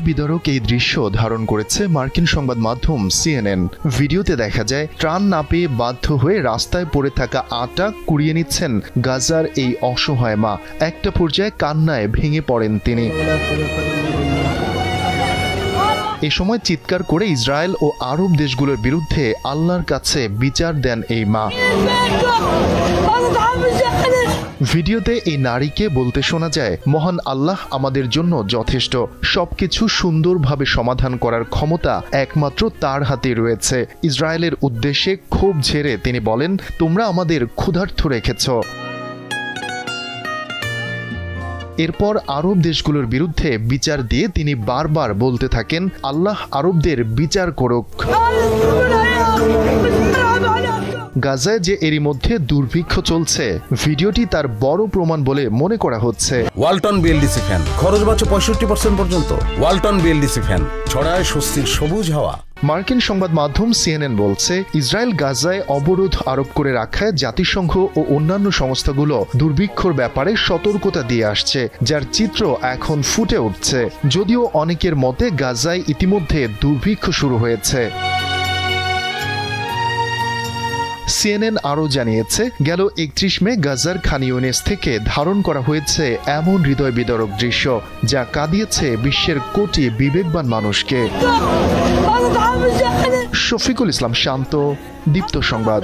হৃদয় বিদারক এই দৃশ্য ধারণ করেছে মার্কিন সংবাদ মাধ্যম সিএনএন। ভিডিওতে দেখা যায়, ত্রাণ না পেয়ে বাধ্য হয়ে রাস্তায় পড়ে থাকা আটা কুড়িয়ে নিচ্ছেন গাজার এই অসহায় মা। একটা পর্যায়ে কান্নায় ভেঙে পড়েন তিনি। এ সময় চিৎকার করে ইসরায়েল ও আরব দেশগুলোর বিরুদ্ধে আল্লাহর কাছে বিচার দেন এই মা। ভিডিওতে এই নারীকে বলতে শোনা যায়, মহান আল্লাহ আমাদের জন্য যথেষ্ট। সবকিছু সুন্দরভাবে সমাধান করার ক্ষমতা একমাত্র তার হাতে রয়েছে। ইসরায়েলের উদ্দেশ্যে ক্ষোভ ঝেড়ে তিনি বলেন, তোমরা আমাদের ক্ষুধার্থ রেখেছ। এরপর আরব দেশগুলোর বিরুদ্ধে বিচার দিয়ে তিনি বারবার বলতে থাকেন আল্লাহ আরবদের বিচার করুক গাজায় যে এরই মধ্যে দুর্ভিক্ষ চলছে ভিডিওটি তার বড় প্রমাণ বলে মনে করা হচ্ছে। ওয়ালটন বিএলডিসি ফ্যান খরচ বাঁচো পঁয়ষট্টি পার্সেন্ট পর্যন্ত। ওয়ালটন বিএলডিসি ফ্যান ছড়ায় স্বস্তির সবুজ হাওয়া। মার্কিন সংবাদ মাধ্যম সিএনএন বলছে ইসরায়েল গাজায় অবরোধ আরোপ করে রাখায় জাতিসংঘ ও অন্যান্য সংস্থাগুলো দুর্ভিক্ষর ব্যাপারে সতর্কতা দিয়ে আসছে যার চিত্র এখন ফুটে উঠছে। যদিও অনেকের মতে গাজায় ইতিমধ্যে দুর্ভিক্ষ শুরু হয়েছে। সিএনএন আরও জানিয়েছে, গেল একত্রিশ মে গাজার খান খানিউনেস থেকে ধারণ করা হয়েছে এমন হৃদয় বিদরক দৃশ্য, যা কাঁদিয়েছে বিশ্বের কোটি বিবেকবান মানুষকে। শফিকুল ইসলাম শান্ত, দীপ্ত সংবাদ।